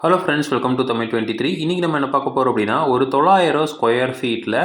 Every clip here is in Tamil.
Hello friends welcome to Tamil twenty three இன்றைக்கி நம்ம என்ன பார்க்க போகிறோம் அப்படின்னா ஒரு தொள்ளாயிரம் ஸ்கொயர் ஃபீட்டில்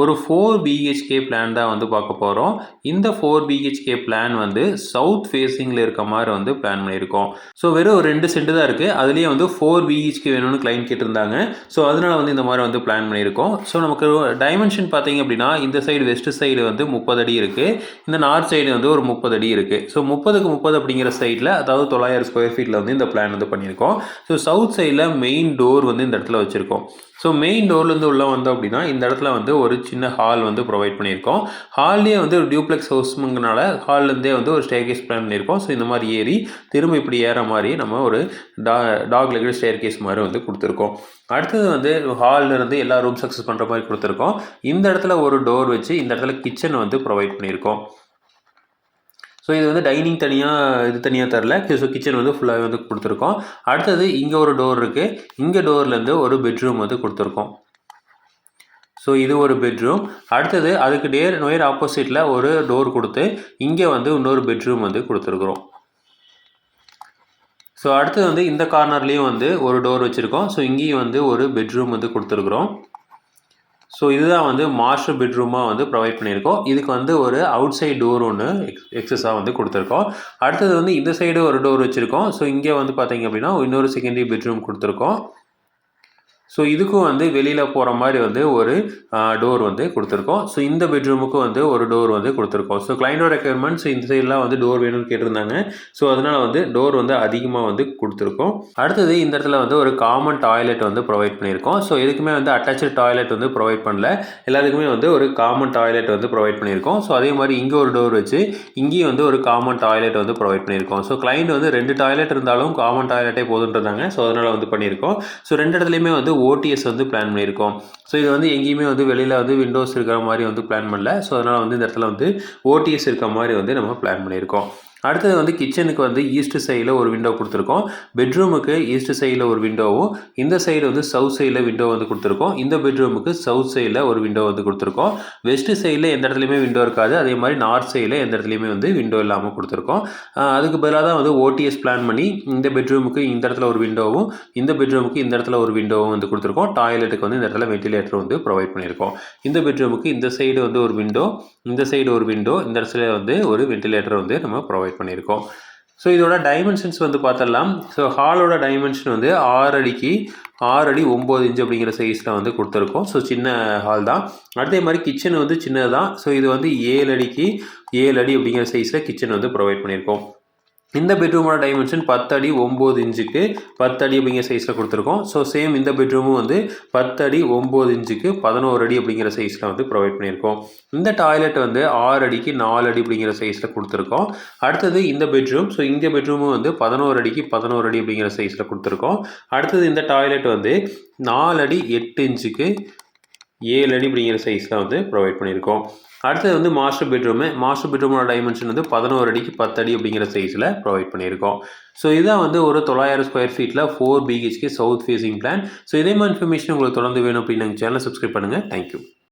ஒரு ஃபோர் பிஹெச்கே பிளான் தான் வந்து பார்க்க போகிறோம் இந்த ஃபோர் பிஹெச்கே பிளான் வந்து சவுத் ஃபேஸிங்கில் இருக்க மாதிரி வந்து பிளான் பண்ணியிருக்கோம். ஸோ வெறும் ஒரு ரெண்டு சென்ட் தான் இருக்குது அதுலேயே வந்து ஃபோர் பிஹெச்கே வேணும்னு கிளைண்ட் கேட்டிருந்தாங்க. ஸோ அதனால் வந்து இந்த மாதிரி வந்து பிளான் பண்ணியிருக்கோம். ஸோ நமக்கு டைமென்ஷன் பார்த்தீங்க அப்படின்னா இந்த சைடு வெஸ்ட் சைடு வந்து முப்பது அடி இருக்குது இந்த நார்த் சைடு வந்து ஒரு முப்பது அடி இருக்குது ஸோ முப்பதுக்கு முப்பது அப்படிங்கிற சைடில் அதாவது தொள்ளாயிரம் ஸ்கொயர் ஃபீட்டில் வந்து இந்த பிளான் வந்து பண்ணியிருக்கோம். ஸோ சவுத் சைடில் மெயின் டோர் வந்து இந்த இடத்துல வச்சுருக்கோம். ஸோ மெயின் டோர்லேருந்து உள்ளே வந்தோம் அப்படின்னா இந்த இடத்துல வந்து ஒரு சின்ன ஹால் வந்து ப்ரொவைட் பண்ணியிருக்கோம். ஹால்லேயே வந்து ஒரு டியூப்ளெக்ஸ் ஹவுஸ்ங்கிறனால ஹால்லேருந்தே வந்து ஒரு ஸ்டேர் கேஸ் பிளான் பண்ணியிருக்கோம். ஸோ இந்த மாதிரி ஏறி திரும்ப இப்படி ஏற மாதிரி நம்ம ஒரு டா டாக் லெக்கட் ஸ்டேர் கேஸ் மாதிரி வந்து கொடுத்துருக்கோம். அடுத்தது வந்து ஹாலில் இருந்து எல்லா ரூம் சக்ஸஸ் பண்ணுற மாதிரி கொடுத்துருக்கோம். இந்த இடத்துல ஒரு டோர் வச்சு இந்த இடத்துல கிச்சன் வந்து ப்ரொவைட் பண்ணியிருக்கோம். ஸோ இது வந்து டைனிங் தனியாக இது தனியாக தரல. ஸோ கிச்சன் வந்து ஃபுல்லாகவே வந்து கொடுத்துருக்கோம். அடுத்தது இங்கே ஒரு டோர் இருக்குது இங்கே டோர்லேருந்து ஒரு பெட்ரூம் வந்து கொடுத்துருக்கோம். ஸோ இது ஒரு பெட்ரூம் அடுத்தது அதுக்கு டேர் நோயர் ஆப்போசிட்டில் ஒரு டோர் கொடுத்து இங்கே வந்து இன்னொரு பெட்ரூம் வந்து கொடுத்துருக்குறோம். ஸோ அடுத்தது வந்து இந்த கார்னர்லேயும் வந்து ஒரு டோர் வச்சுருக்கோம். ஸோ இங்கேயும் வந்து ஒரு பெட்ரூம் வந்து கொடுத்துருக்குறோம். ஸோ இதுதான் வந்து மாஸ்டர் பெட்ரூமாக வந்து ப்ரொவைட் பண்ணியிருக்கோம். இதுக்கு வந்து ஒரு அவுட் சைட் டோர் ஒன்று எக்ஸ் எக்ஸஸாக வந்து கொடுத்துருக்கோம். அடுத்தது வந்து இந்த சைடு ஒரு டோர் வச்சுருக்கோம். ஸோ இங்கே வந்து பார்த்தீங்க அப்படின்னா இன்னொரு செகண்டரி பெட்ரூம் கொடுத்துருக்கோம். ஸோ இதுக்கும் வந்து வெளியில் போகிற மாதிரி வந்து ஒரு டோர் வந்து கொடுத்துருக்கோம். ஸோ இந்த பெட்ரூமுக்கும் வந்து ஒரு டோர் வந்து கொடுத்துருக்கோம். ஸோ கிளைண்டோட ரெக்குயர்மெண்ட்ஸ் இந்த சைட்லாம் வந்து டோர் வேணும்னு கேட்டிருந்தாங்க. ஸோ அதனால் வந்து டோர் வந்து அதிகமாக வந்து கொடுத்துருக்கோம். அடுத்தது இந்த இடத்துல வந்து ஒரு காமன் டாய்லெட் வந்து ப்ரொவைட் பண்ணியிருக்கோம். ஸோ எதுக்குமே வந்து அட்டாச்சு டாய்லெட் வந்து ப்ரொவைட் பண்ணல. எல்லாத்துக்குமே வந்து ஒரு காமன் டாய்லெட் வந்து ப்ரொவைட் பண்ணியிருக்கோம். ஸோ அதே மாதிரி இங்கே ஒரு டோர் வச்சு இங்கேயும் வந்து ஒரு காமன் டாய்லெட் வந்து ப்ரொவைட் பண்ணியிருக்கோம். ஸோ கிளைண்ட் வந்து ரெண்டு டாய்லெட் இருந்தாலும் காமன் டாய்லெட்டே போதுன்றாங்க ஸோ அதனால் வந்து பண்ணியிருக்கோம். ஸோ ரெண்டு இடத்துலையுமே வந்து ஓடிஎஸ் வந்து பிளான் பண்ணியிருக்கோம். ஸோ இது வந்து எங்கேயுமே வந்து வெளியில் வந்து விண்டோஸ் இருக்கிற மாதிரி வந்து பிளான் பண்ணல. ஸோ அதனால் வந்து இந்த இடத்துல வந்து ஓடிஎஸ் இருக்கிற மாதிரி வந்து நம்ம பிளான் பண்ணியிருக்கோம். அடுத்தது வந்து கிச்சனுக்கு வந்து ஈஸ்ட் சைடில் ஒரு விண்டோ கொடுத்துருக்கோம். பெட்ரூமுக்கு ஈஸ்ட் சைடில் ஒரு விண்டோவும் இந்த சைடு வந்து சவுத் சைடில் விண்டோ வந்து கொடுத்துருக்கோம். இந்த பெட்ரூமுக்கு சவுத் சைடில் ஒரு விண்டோ வந்து கொடுத்துருக்கோம். வெஸ்ட் சைடில் எந்த இடத்துலையுமே விண்டோ இருக்காது. அதே மாதிரி நார்த் சைடில் எந்த இடத்துலையுமே வந்து விண்டோ இல்லாமல் கொடுத்துருக்கோம். அதுக்கு பதிலாக தான் வந்து ஓடிஎஸ் பிளான் பண்ணி இந்த பெட்ரூமுக்கு இந்த இடத்துல ஒரு விண்டோவும் இந்த பெட்ரூமுக்கு இந்த இடத்துல ஒரு விண்டோவும் வந்து கொடுத்துருக்கோம். டாய்லெட்டுக்கு வந்து இந்த இடத்துல வெண்டிலேட்டர் வந்து ப்ரொவைட் பண்ணியிருக்கோம். இந்த பெட்ரூமுக்கு இந்த சைடு வந்து ஒரு விண்டோ இந்த சைடு ஒரு விண்டோ இந்த இடத்துல வந்து ஒரு வெண்டிலேட்டர் வந்து நம்ம ப்ரொவைட் ப்ரொவைட் பண்ணியிருக்கோம். ஸோ இதோட டைமென்ஷன்ஸ் வந்து பார்த்துடலாம். ஸோ ஹாலோட டைமென்ஷன் வந்து ஆறு அடிக்கு ஆறு அடி ஒம்பது இன்ச் அப்படிங்கிற சைஸில் வந்து கொடுத்துருக்கோம். ஸோ சின்ன ஹால் தான். அதே மாதிரி கிச்சன் வந்து சின்னது தான் ஸோ இது வந்து ஏழு அடிக்கு ஏழு அடி அப்படிங்கிற சைஸில் கிச்சன் வந்து ப்ரொவைட் பண்ணியிருக்கோம். இந்த பெட்ரூமோட டைமென்ஷன் பத்தடி ஒம்பது இன்ச்சுக்கு பத்தடி அப்படிங்கிற சைஸில் கொடுத்துருக்கோம். ஸோ சேம் இந்த பெட்ரூமும் வந்து பத்தடி ஒம்பது இன்ச்சுக்கு பதினோரு அடி அப்படிங்கிற சைஸில் வந்து ப்ரொவைட் பண்ணியிருக்கோம். இந்த டாய்லெட் வந்து ஆறு அடிக்கு நாலு அடி அப்படிங்கிற சைஸில் கொடுத்துருக்கோம். அடுத்தது இந்த பெட்ரூம் ஸோ இந்த பெட்ரூமும் வந்து பதினோரு அடிக்கு பதினோரு அடி அப்படிங்கிற சைஸில் கொடுத்துருக்கோம். அடுத்தது இந்த டாய்லெட் வந்து நாலு அடி எட்டு இன்ச்சுக்கு ஏழு அடி அப்படிங்கிற சைஸில் வந்து ப்ரொவைட் பண்ணியிருக்கோம். அடுத்தது வந்து மாஸ்டர் பெட்ரூமு மாஸ்டர் பெட்ரூமோட டைமென்ஷன் வந்து பதினோரு அடிக்கு பத்து அடி அப்படிங்கிற சைஸில் ப்ரொவைட் பண்ணியிருக்கோம். ஸோ இதுதான் வந்து ஒரு தொள்ளாயிரம் ஸ்கொயர் ஃபீட்டில் four BHK south facing plan so இதே மாதிரி இன்ஃபர்மேஷன் உங்களுக்கு தொடர்ந்து வேணும் அப்படின்னு சேனல் சப்ஸ்கிரைப் பண்ணுங்கள் தேங்க்யூ